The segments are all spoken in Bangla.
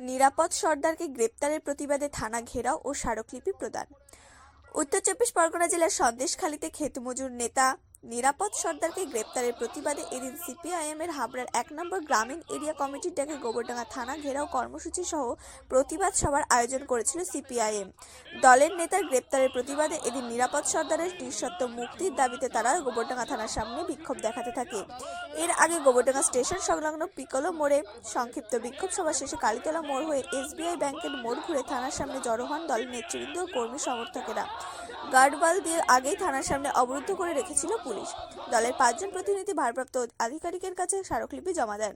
নিরাপদ সর্দারকে গ্রেপ্তারের প্রতিবাদে থানা ঘেরাও ও স্মারকলিপি প্রদান। উত্তর চব্বিশ পরগনা জেলার সন্দেশখালীতে ক্ষেতমজুর নেতা নিরাপদ সর্দারকে গ্রেপ্তারের প্রতিবাদে এদিন সিপিআইএম এর হাবড়ার এক নম্বর গ্রামীণ এরিয়া কমিটির ডাকে গোবরডাঙ্গা থানা ঘেরাও কর্মসূচি সহ প্রতিবাদ সভার আয়োজন করেছিল সিপিআইএম। দলের নেতার গ্রেপ্তারের প্রতিবাদে এদিন নিরাপদ সর্দারের নিঃশর্ত মুক্তির দাবিতে তারা গোবরডাঙ্গা থানার সামনে বিক্ষোভ দেখাতে থাকে। এর আগে গোবরডাঙ্গা স্টেশন সংলগ্ন পিকলো মোড়ে সংক্ষিপ্ত বিক্ষোভ সভা শেষে কালীতলা মোড় হয়ে এসবিআই ব্যাংকের মোড় ঘুরে থানার সামনে জড়ো হন দলের নেতৃবৃন্দ ও কর্মী সমর্থকেরা। গার্ডওয়াল দিয়ে আগেই থানার সামনে অবরুদ্ধ করে রেখেছিল পুলিশ। দলের পাঁচজন প্রতিনিধি ভারপ্রাপ্ত আধিকারিকের কাছে স্মারকলিপি জমা দেন।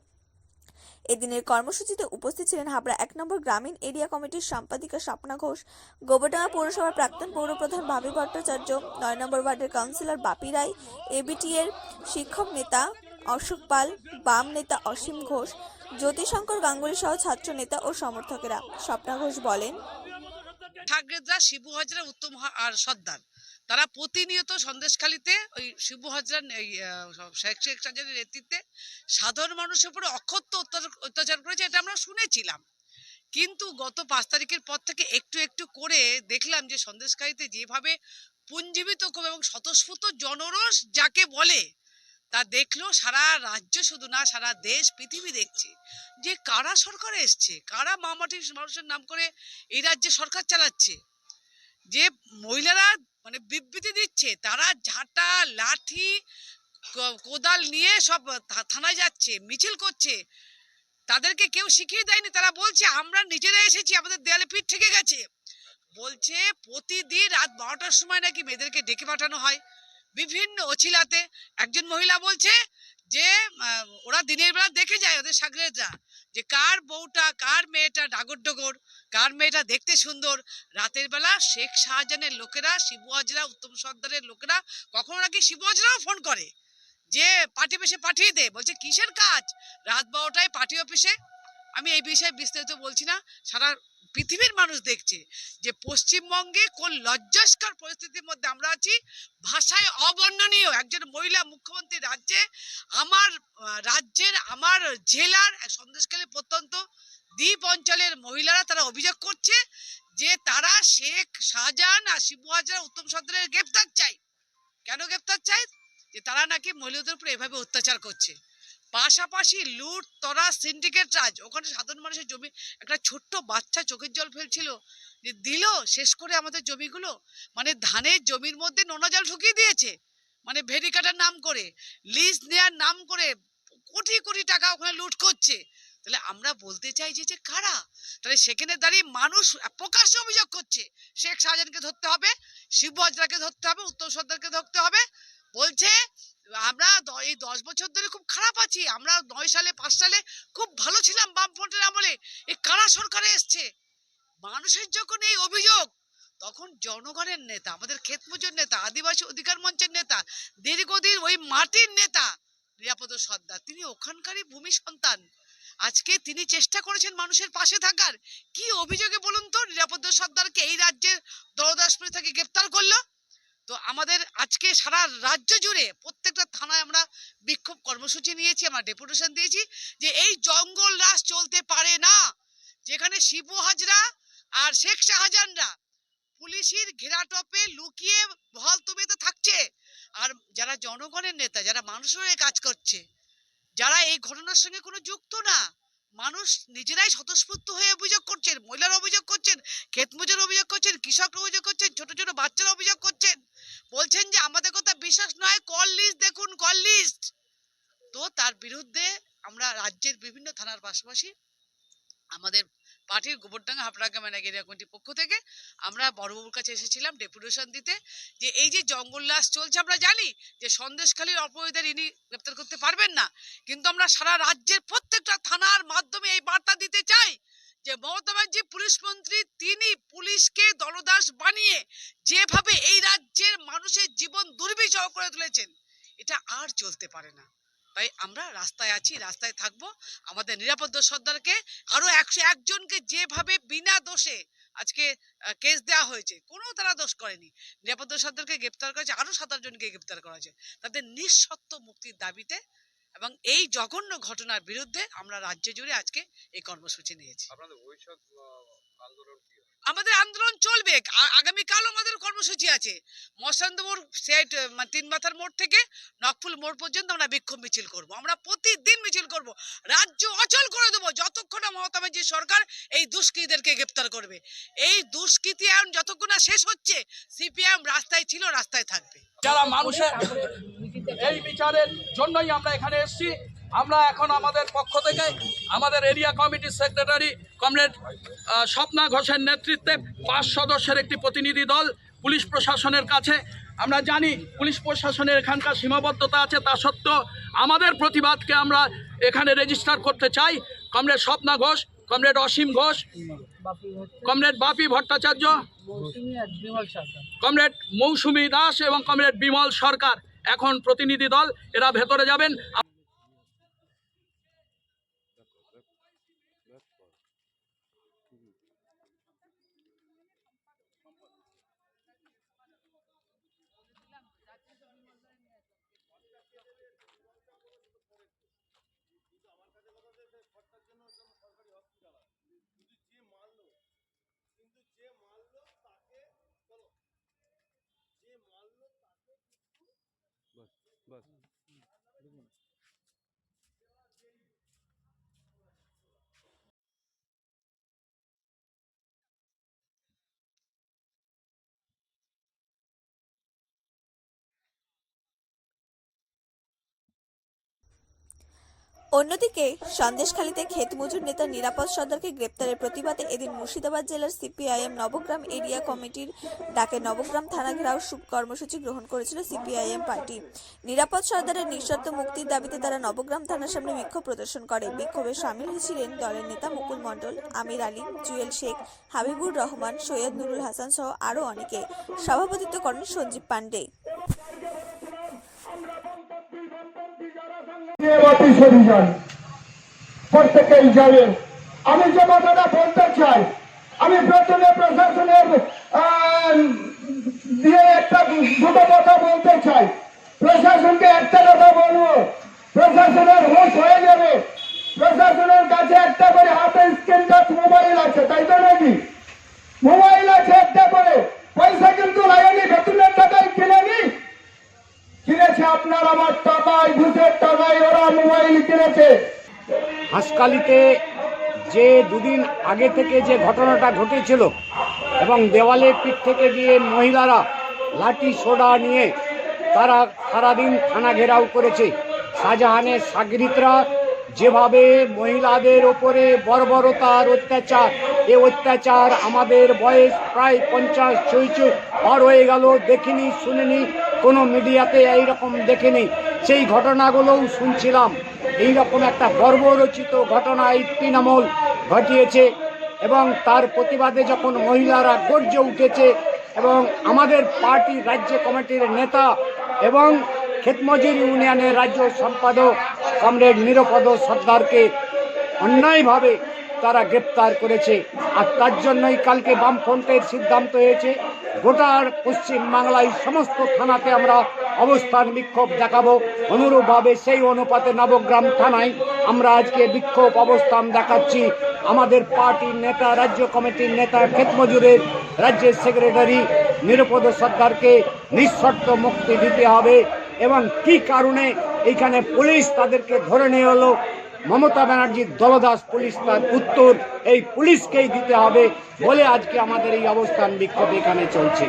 এদিনের কর্মসূচিতে উপস্থিত ছিলেন হাবড়া এক নম্বর গ্রামীণ এরিয়া কমিটির সম্পাদিকা স্বপ্না ঘোষ, গোবরডাঙ্গা পৌরসভার প্রাক্তন পৌরপ্রধান ভাবি ভট্টাচার্য, নয় নম্বর ওয়ার্ডের কাউন্সিলর বাপি রায় এবিটি এর শিক্ষক নেতা অশোক পাল, বাম নেতা অসীম ঘোষ, জ্যোতিশঙ্কর গাঙ্গুলি সহ ছাত্র নেতা ও সমর্থকেরা। স্বপ্না ঘোষ বলেন, ঠাকরেদরা শিবু হাজরা উত্তম আর সর্দার তারা প্রতিনিয়ত সন্দেশখালিতে ওই শিবু হাজরা এই শেখ শেখ সাজারের নেতৃত্বে সাধারণ মানুষের উপরে অক্ষত্য অত্যাচার- করেছে এটা আমরা শুনেছিলাম। কিন্তু গত পাঁচ তারিখের পর থেকে একটু একটু করে দেখলাম যে সন্দেশখালিতে যেভাবে পুঞ্জীবিত এবং স্বতঃস্ফূর্ত জনরোষ যাকে বলে, তা দেখল সারা রাজ্য শুধু না, সারা দেশ, পৃথিবী দেখছে। যে কারা সরকার এসছে? কারা মামাটির মানুষের নাম করে এই রাজ্যে সরকার চালাচ্ছে? যে মহিলারা মানে বিবৃতি দিচ্ছে। তারা ঝাঁটা, লাঠি কোদাল নিয়ে সব থানায় যাচ্ছে, মিছিল করছে। তাদেরকে কেউ শিখিয়ে দেয়নি। তারা বলছে, আমরা নিজেরা এসেছি, আমাদের দেয়ালে পিঠ থেকে গেছে। বলছে, প্রতিদিন রাত বারোটার সময় নাকি মেয়েদেরকে ডেকে পাঠানো হয়। বিভিন্ন অছিলাতে একজন মহিলা বলছে যে ওরা দিনের বেলা দেখে যায় ওদের সাগরেদরা যে কার বউটা, কার মেয়েটা ডাগর ডগর, কার মেয়েটা দেখতে সুন্দর, রাতের বেলা শেখ শাহজানের লোকেরা, শিবু হাজরা, উত্তম সর্দারের লোকেরা কখনো নাকি শিবু হাজরাও ফোন করে? যে পার্টি অফিসে পাঠিয়ে দে, বলছে, কিসের কাজ? রাত বারোটায় পার্টি অফিসে আমি এই বিষয়ে বিস্তারিত বলছি না, সারা পৃথিবীর মানুষ দেখছে যে পশ্চিমবঙ্গে কোন লজ্জাস্কর পরিস্থিতির মধ্যে আমরা আছি। ভাষায় অবর্ণনীয় একজন মহিলা মুখ্যমন্ত্রী রাজ্যে, আমার রাজ্যের, আমার জেলার সন্দেশকালী প্রত্যন্ত দ্বীপ অঞ্চলের মহিলারা তারা অভিযোগ করছে যে তারা শেখ শাহজাহান আর শিবু হাজার উত্তম সর্দারের গ্রেপ্তার চাই। কেন গ্রেপ্তার চাই? যে তারা নাকি মহিলাদের উপরে এভাবে অত্যাচার করছে। পাশাপাশি লুট তরা সিন্ডিকেট রাজ। ওখানে সাধারণ মানুষের জমি, একটা ছোট্ট বাচ্চা চোখের জল ফেলছিল। যে দিল শেষ করে আমাদের জমিগুলো। মানে ধানের জমির মধ্যে নোনা জল ঢুকিয়ে দিয়েছে। মানে ভেরি কাটার নাম করে লিজ নেয়ার নাম করে কোটি কোটি টাকা ওখানে লুট করছে। তাহলে আমরা বলতে চাই যে কারা? তাহলে সেখানে দাঁড়িয়ে মানুষ প্রকাশ্যে অভিযোগ করছে। শেখ শাহজাহানকে ধরতে হবে শিব ধরতে হবে, উত্তম সর্দারকে ধরতে হবে। বলছে আমরা এই দশ বছর ধরে খুব খারাপ আছি। আমরা নয় সালে, পাঁচ সালে খুব ভালো ছিলাম বামফ্রন্টের আমলে। এই কারা সরকারে এসছে? মানুষের যখন এই অভিযোগ, তখন জনগণের নেতা, আমাদের ক্ষেতমজুর নেতা, আদিবাসী অধিকার মঞ্চের নেতা, দীর্ঘদিন ওই মাটির নেতা, নিরাপদ সর্দার, তিনি ওখানকারই ভূমি সন্তান। আজকে তিনি চেষ্টা করেছেন মানুষের পাশে থাকার। কি অভিযোগে বলুন তো, নিরাপদ সর্দারকে এই রাজ্যের দরদাসপুরে থেকে গ্রেপ্তার করল? তো আমাদের আজকে সারা রাজ্য জুড়ে প্রত্যেকটা থানায় আমরা বিক্ষোভ কর্মসূচি নিয়েছি, আমরা ডেপুটেশন দিয়েছি যে এই জঙ্গল রাজ চলতে পারে না। যেখানে শিবু হাজরা আর শেখ শাহজাহানরা পুলিশের ঘেরাটপে লুকিয়ে ভল তুমেতে থাকছে। আর যারা জনগণের নেতা, যারা মানুষের কাজ করছে, যারা এই ঘটনার সঙ্গে কোনো যুক্ত না মানুষ নিজেরাই স্বতঃস্ফূর্ত হয়ে অভিযোগ করছেন, মহিলার অভিযোগ করছেন ক্ষেতমজুর অভিযোগ করছেন, কৃষকরা অভিযোগ করছেন, ছোট ছোট বাচ্চারা অভিযোগ করছেন। বলছেন যে আমাদের কথা বিশ্বাস নয় কল লিস্ট দেখুন কল লিস্ট তো তার বিরুদ্ধে আমরা রাজ্যের বিভিন্ন থানার পাশাপাশি আমাদের পার্টির গোবরডাঙ্গা হাপড়াঙ্গা ম্যানাগেরিয়া কমিটির পক্ষ থেকে আমরা বড়বাবুর কাছে এসেছিলাম ডেপুটেশন দিতে যে এই যে জঙ্গল লাশ চলছে, আমরা জানি যে সন্দেশখালীর অপরাধীদের ইনি গ্রেপ্তার করতে পারবেন না। কিন্তু আমরা সারা রাজ্যের প্রত্যেকটা থানার মাধ্যমে এই বার্তা দিতে চাই যে মমতা ব্যানার্জি পুলিশ মন্ত্রী, তিনি পুলিশকে দলদাস বানিয়ে যেভাবে এই রাজ্যের মানুষের জীবন দুর্বিষহ করে তুলেছেন, এটা আর চলতে পারে না। তাই আমরা রাস্তায় আছি, রাস্তায় থাকব। আমাদের নিরাপদ সর্দারকে আরও একশো একজনকে যেভাবে বিনা দোষে আজকে কেস দেওয়া হয়েছে, কোনো তারা দোষ করেনি। নিরাপদ সর্দারকে গ্রেপ্তার করেছে, আরও সাতাশ জনকে গ্রেপ্তার করা হয়েছে। তাদের নিঃশর্ত মুক্তির দাবিতে এবং এই জঘন্য ঘটনার বিরুদ্ধে আমরা রাজ্য জুড়ে আজকে এই কর্মসূচি নিয়েছি। আন্দোলন? আমাদের আন্দোলন চলবে। আ- আগামীকাল আমাদের কর্মসূচি আছে। মশান্দ মোড় সেট তিন মাথার মোড় থেকে নকফুল মোড় পর্যন্ত আমরা বিক্ষোভ মিছিল করব। আমরা প্রতিদিন মিছিল করব। রাজ্য অচল করে দেবো যতক্ষণ না মমতা ব্যানার্জি সরকার এই দুষ্কৃতীদেরকে গ্রেপ্তার করবে। এই দুষ্কৃতি এখন যতক্ষণ না শেষ হচ্ছে সিপিএম রাস্তায় ছিল, রাস্তায় থাকবে। যারা মানুষের এই বিচারের জন্যই আমরা এখানে এসেছি আমরা এখন আমাদের পক্ষ থেকে আমাদের এরিয়া কমিটির সেক্রেটারি কমরেড স্বপ্না ঘোষের নেতৃত্বে পাঁচ সদস্যের একটি প্রতিনিধি দল পুলিশ প্রশাসনের কাছে। আমরা জানি পুলিশ প্রশাসনের এখানকার সীমাবদ্ধতা আছে, তা সত্ত্বেও আমাদের প্রতিবাদকে আমরা এখানে রেজিস্টার করতে চাই। Comrade Swapna Ghosh, comrade Asim Ghosh, comrade Bapi Bhattacharya, comrade Mousumi Das এবং কমরেড বিমল সরকার। এখন প্রতিনিধি দল, এরা ভেতরে যাবেন। That's fun. কিন্তু আমার কাছে কথা হচ্ছে খরচার সরকারি হসপিটাল কিন্তু যে মারলো কিন্তু যে মারলো তাকে বলো যে মারলো তাকে কিন্তু বাস অন্যদিকে, সন্দেশখালীতে ক্ষেত মজুর নেতা নিরাপদ সর্দারকে গ্রেপ্তারের প্রতিবাদে এদিন মুর্শিদাবাদ জেলার সিপিআইএম নবগ্রাম এরিয়া কমিটির ডাকে নবগ্রাম থানা ঘেরাও কর্মসূচি গ্রহণ করেছিল সিপিআইএম পার্টি। নিরাপদ সর্দারের নিঃশর্ত মুক্তির দাবিতে তারা নবগ্রাম থানার সামনে বিক্ষোভ প্রদর্শন করে। বিক্ষোভে সামিল হয়েছিলেন দলের নেতা মুকুল মণ্ডল, আমির আলী, জুয়েল শেখ, হাবিবুর রহমান, সৈয়দ নুরুল হাসান সহ আরও অনেকে। সভাপতিত্ব করেন সঞ্জীব পান্ডে অতি সরিজন প্রত্যেকেই জানে আমি যে কথাটা বলতে চাই, আমি প্রথমে প্রশাসনের দিয়ে একটা দুটো কথা বলতে চাই। প্রশাসনকে একটা কথা বলব, প্রশাসনের হোশ হয়ে যাবে। প্রশাসনের কাছে একটা করে হাতে স্ক্রিন টাচ মোবাইল আছে, তাই তো নাকি? মোবাইল আছে একটা করে, পয়সা কিন্তু লাগেনি বেতনের টাকায় কিনেনি কিনেছে আপনার আমার টাকায় ঘুষের টাকায়, ওরা মোবাইল কিনেছে। হাঁসকালিতে যে দুদিন আগে থেকে যে ঘটনাটা ঘটেছিল এবং দেওয়ালে পিঠ থেকে গিয়ে মহিলারা লাঠি, সোডা নিয়ে তারা সারাদিন থানা ঘেরাও করেছে। শাহজাহানের সাগরিতরা যেভাবে মহিলাদের ওপরে বর্বরতার অত্যাচার, এ অত্যাচার আমাদের বয়স প্রায় পঞ্চাশ ছইচে পার হয়ে গেল, দেখিনি, শুনিনি। কোনো মিডিয়াতে এইরকম দেখিনি। সেই ঘটনাগুলোও শুনছিলাম। এই রকম একটা গর্বরচিত ঘটনা এই তৃণমূল ঘটিয়েছে এবং তার প্রতিবাদে যখন মহিলারা গর্জে উঠেছে এবং আমাদের পার্টি রাজ্য কমিটির নেতা এবং ক্ষেতমজুর ইউনিয়নের রাজ্য সম্পাদক, কমরেড নিরপদ সর্দারকে অন্যায়ভাবে তারা গ্রেপ্তার করেছে। আর তার জন্যই কালকে বামফ্রন্টের সিদ্ধান্ত হয়েছে, গোটার পশ্চিম বাংলায় সমস্ত থানাতে আমরা অবস্থান বিক্ষোভ দেখাবো। অনুরূপভাবে সেই অনুপাতে নবগ্রাম থানায় আমরা আজকে বিক্ষোভ অবস্থান দেখাচ্ছি। আমাদের পার্টির নেতা, রাজ্য কমিটির নেতা ক্ষেতমজুরের রাজ্যের সেক্রেটারি নিরপদ সরকারকে নিঃশর্ত মুক্তি দিতে হবে। এবং কি কারণে এইখানে পুলিশ তাদেরকে ধরে নিয়ে হলো মমতা ব্যানার্জির দলদাস পুলিশ তার উত্তর এই পুলিশকেই দিতে হবে বলে আজকে আমাদের এই অবস্থান বিক্ষোভ এখানে চলছে।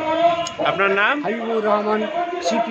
আপনার নাম? হাবিবুর রহমান সিপি